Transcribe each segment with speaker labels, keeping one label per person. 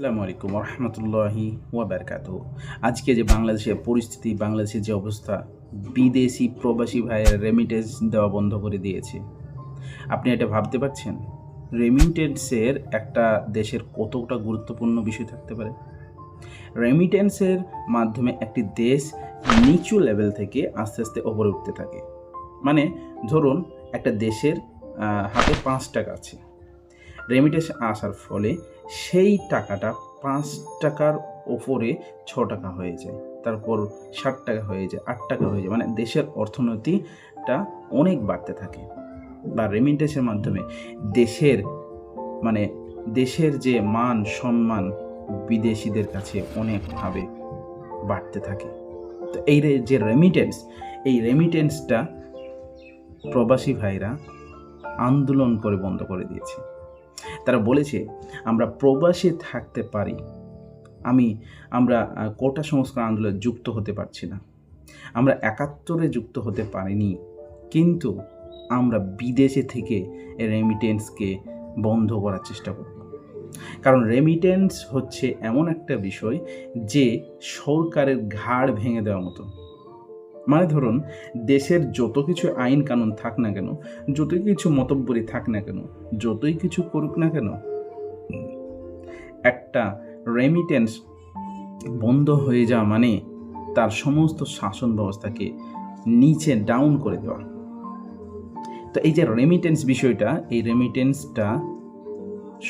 Speaker 1: আসসালামু আলাইকুম রহমতুল্লাহি ওয়াবারকাত আজকে যে বাংলাদেশের পরিস্থিতি, বাংলাদেশের যে অবস্থা, বিদেশি প্রবাসী ভাইয়ের রেমিটেন্স দেওয়া বন্ধ করে দিয়েছে। আপনি এটা ভাবতে পারছেন? রেমিটেন্সের একটা দেশের কতটা গুরুত্বপূর্ণ বিষয় থাকতে পারে? রেমিটেন্সের মাধ্যমে একটি দেশ নিচু লেভেল থেকে আস্তে আস্তে ওপরে উঠতে থাকে। মানে ধরুন, একটা দেশের হাতে পাঁচ টাকা আছে। রেমিটেন্স আসার ফলে সেই টাকাটা পাঁচ টাকার ওপরে ছ টাকা হয়ে যায়, তারপর ষাট টাকা হয়ে যায়, আট টাকা হয়ে যায়। মানে দেশের অর্থনীতিটা অনেক বাড়তে থাকে। বা রেমিটেন্সের মাধ্যমে দেশের মানে দেশের যে মান, সম্মান বিদেশিদের কাছে অনেকভাবে বাড়তে থাকে। তো এই যে রেমিটেন্স এই রেমিটেন্সটা প্রবাসী ভাইরা আন্দোলন করে বন্ধ করে দিয়েছে। তারা বলেছে, আমরা প্রবাসে থাকতে পারি। আমি, আমরা কোটা সংস্কার আন্দোলনে যুক্ত হতে পারছি না। আমরা একাত্তরে যুক্ত হতে পারিনি। কিন্তু আমরা বিদেশে থেকে রেমিটেন্সকে বন্ধ করার চেষ্টা করব। কারণ রেমিটেন্স হচ্ছে এমন একটা বিষয় যে সরকারের ঘাড় ভেঙে দেওয়ার মতো। মানে ধরুন, দেশের যত কিছু আইন কানুন থাক না কেন, যতই কিছু মতব্বরি থাক না কেন, যতই কিছু করুক না কেন, একটা রেমিটেন্স বন্ধ হয়ে যাওয়া মানে তার সমস্ত শাসন ব্যবস্থাকে নিচে ডাউন করে দেওয়া। তো এই যে রেমিটেন্স বিষয়টা, এই রেমিটেন্সটা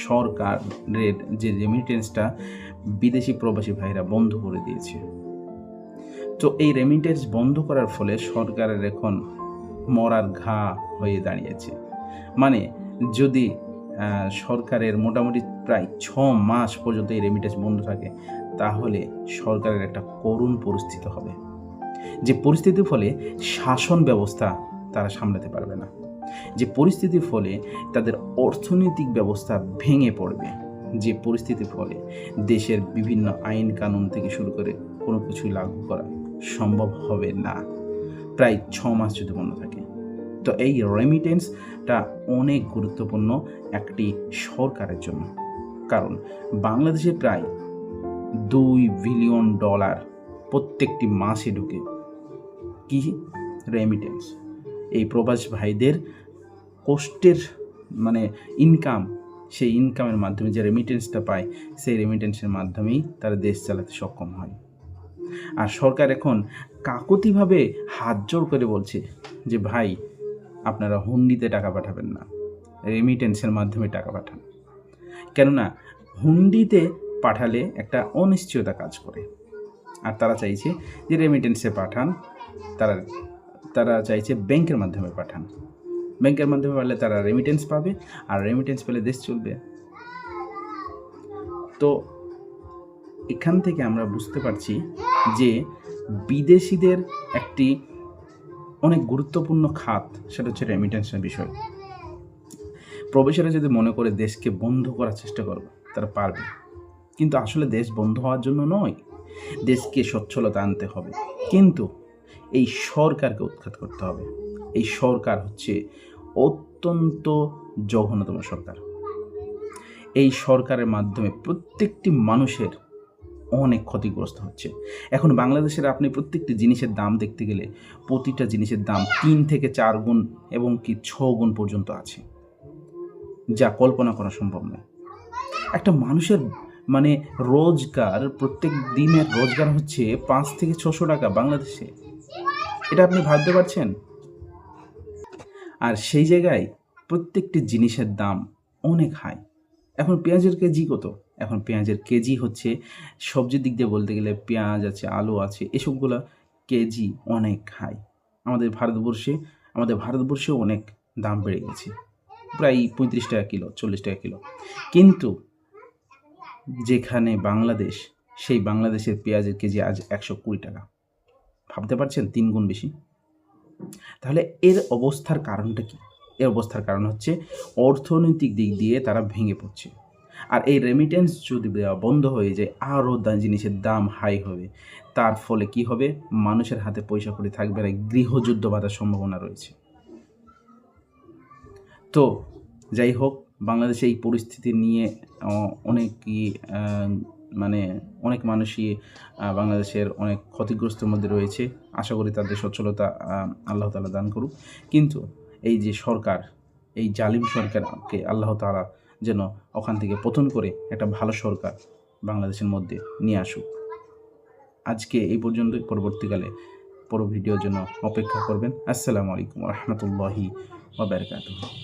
Speaker 1: সরকারের যে রেমিটেন্সটা বিদেশি প্রবাসী ভাইরা বন্ধ করে দিয়েছে। তো এই রেমিটেন্স বন্ধ করার ফলে সরকারের এখন মরার ঘা হয়ে দাঁড়িয়েছে। মানে যদি সরকারের মোটামুটি প্রায় ছ মাস পর্যন্ত এই রেমিটেন্স বন্ধ থাকে, তাহলে সরকারের একটা করুণ পরিস্থিতি হবে। যে পরিস্থিতির ফলে শাসন ব্যবস্থা তারা সামলাতে পারবে না। যে পরিস্থিতির ফলে তাদের অর্থনৈতিক ব্যবস্থা ভেঙে পড়বে। যে পরিস্থিতির ফলে দেশের বিভিন্ন আইন কানুন থেকে শুরু করে কোনো কিছুই লাগু করা সম্ভব হবে না। প্রায় ছ মাস যদি বন্ধ থাকে। তো এই রেমিটেন্সটা অনেক গুরুত্বপূর্ণ একটি সরকারের জন্য। কারণ বাংলাদেশে প্রায় দুই বিলিয়ন ডলার প্রত্যেকটি মাসে ঢুকে। কি রেমিটেন্স এই প্রবাস ভাইদের কষ্টের মানে ইনকাম সেই ইনকামের মাধ্যমে যে রেমিটেন্সটা পায়, সেই রেমিটেন্সের মাধ্যমেই তারা দেশ চালাতে সক্ষম হয়। আর সরকার এখন কাকতিভাবে হাত জোর করে বলছে যে, ভাই, আপনারা হুন্ডিতে টাকা পাঠাবেন না। রেমিটেন্সের মাধ্যমে টাকা পাঠান। কেননা, হুন্ডিতে পাঠালে একটা অনিশ্চয়তা কাজ করে। আর তারা চাইছে যে রেমিটেন্সে পাঠান, তারা তারা চাইছে ব্যাংকের মাধ্যমে পাঠান। ব্যাংকের মাধ্যমে পারলে তারা রেমিটেন্স পাবে, আর রেমিটেন্স পেলে দেশ চলবে। তো, এখান থেকে আমরা বুঝতে পারছি যে বিদেশিদের একটি অনেক গুরুত্বপূর্ণ খাত, সেটা হচ্ছে রেমিটেন্সের বিষয়। প্রবেশীরা যদি মনে করে দেশকে বন্ধ করার চেষ্টা করবে, তারা পারবে। কিন্তু আসলে দেশ বন্ধ হওয়ার জন্য নয়, দেশকে সচ্ছলতা আনতে হবে। কিন্তু এই সরকারকে উৎখাত করতে হবে। এই সরকার হচ্ছে অত্যন্ত জঘন্যতম সরকার। এই সরকারের মাধ্যমে প্রত্যেকটি মানুষের অনেক ক্ষতিগ্রস্ত হচ্ছে। এখন বাংলাদেশের আপনি প্রত্যেকটি জিনিসের দাম দেখতে গেলে প্রতিটা জিনিসের দাম তিন থেকে চার গুণ এবং কি ছ গুণ পর্যন্ত আছে। যা কল্পনা করা সম্ভব নয়। একটা মানুষের মানে রোজগার, প্রত্যেক দিনের রোজগার হচ্ছে পাঁচ থেকে ছশো টাকা বাংলাদেশে। এটা আপনি ভাবতে পারছেন? আর সেই জায়গায় প্রত্যেকটি জিনিসের দাম অনেক হাই এখন পেঁয়াজের কেজি কত? এখন পেঁয়াজের কেজি হচ্ছে, সবজির দিক দিয়ে বলতে গেলে পেঁয়াজ আছে, আলু আছে, এসবগুলো কেজি অনেক হাই। আমাদের ভারতবর্ষে, আমাদের ভারতবর্ষেও অনেক দাম বেড়ে গেছে। প্রায় পঁয়ত্রিশ টাকা কিলো, চল্লিশ টাকা কিলো। কিন্তু যেখানে বাংলাদেশ, সেই বাংলাদেশের পেঁয়াজের কেজি আজ একশো কুড়ি টাকা। ভাবতে পারছেন? তিন গুণ বেশি। তাহলে এর অবস্থার কারণটা কি? এর অবস্থার কারণ হচ্ছে অর্থনৈতিক দিক দিয়ে তারা ভেঙে পড়ছে। আর এই রেমিটেন্স যদি দেওয়া বন্ধ হয়ে যায়, আরও জিনিসের দাম হাই হবে। তার ফলে কি হবে? মানুষের হাতে পয়সা করে থাকবে না গৃহযুদ্ধ বাঁধার সম্ভাবনা রয়েছে। তো, যাই হোক, বাংলাদেশে এই পরিস্থিতি নিয়ে অনেকই মানে অনেক মানুষই বাংলাদেশের অনেক ক্ষতিগ্রস্তের মধ্যে রয়েছে। আশা করি তাদের সচ্ছলতা আল্লাহ তালা দান করুক। কিন্তু এই যে সরকার, এই জালিম সরকারকে আল্লাহ তালা যেন ওখান থেকে পতন করে একটা ভালো সরকার বাংলাদেশের মধ্যে নিয়ে আসুক। আজকে এই পর্যন্ত পরবর্তীকালে পর ভিডিওর জন্য অপেক্ষা করবেন। আসসালামু আলাইকুম রহমতুল্লাহি ওবরকাত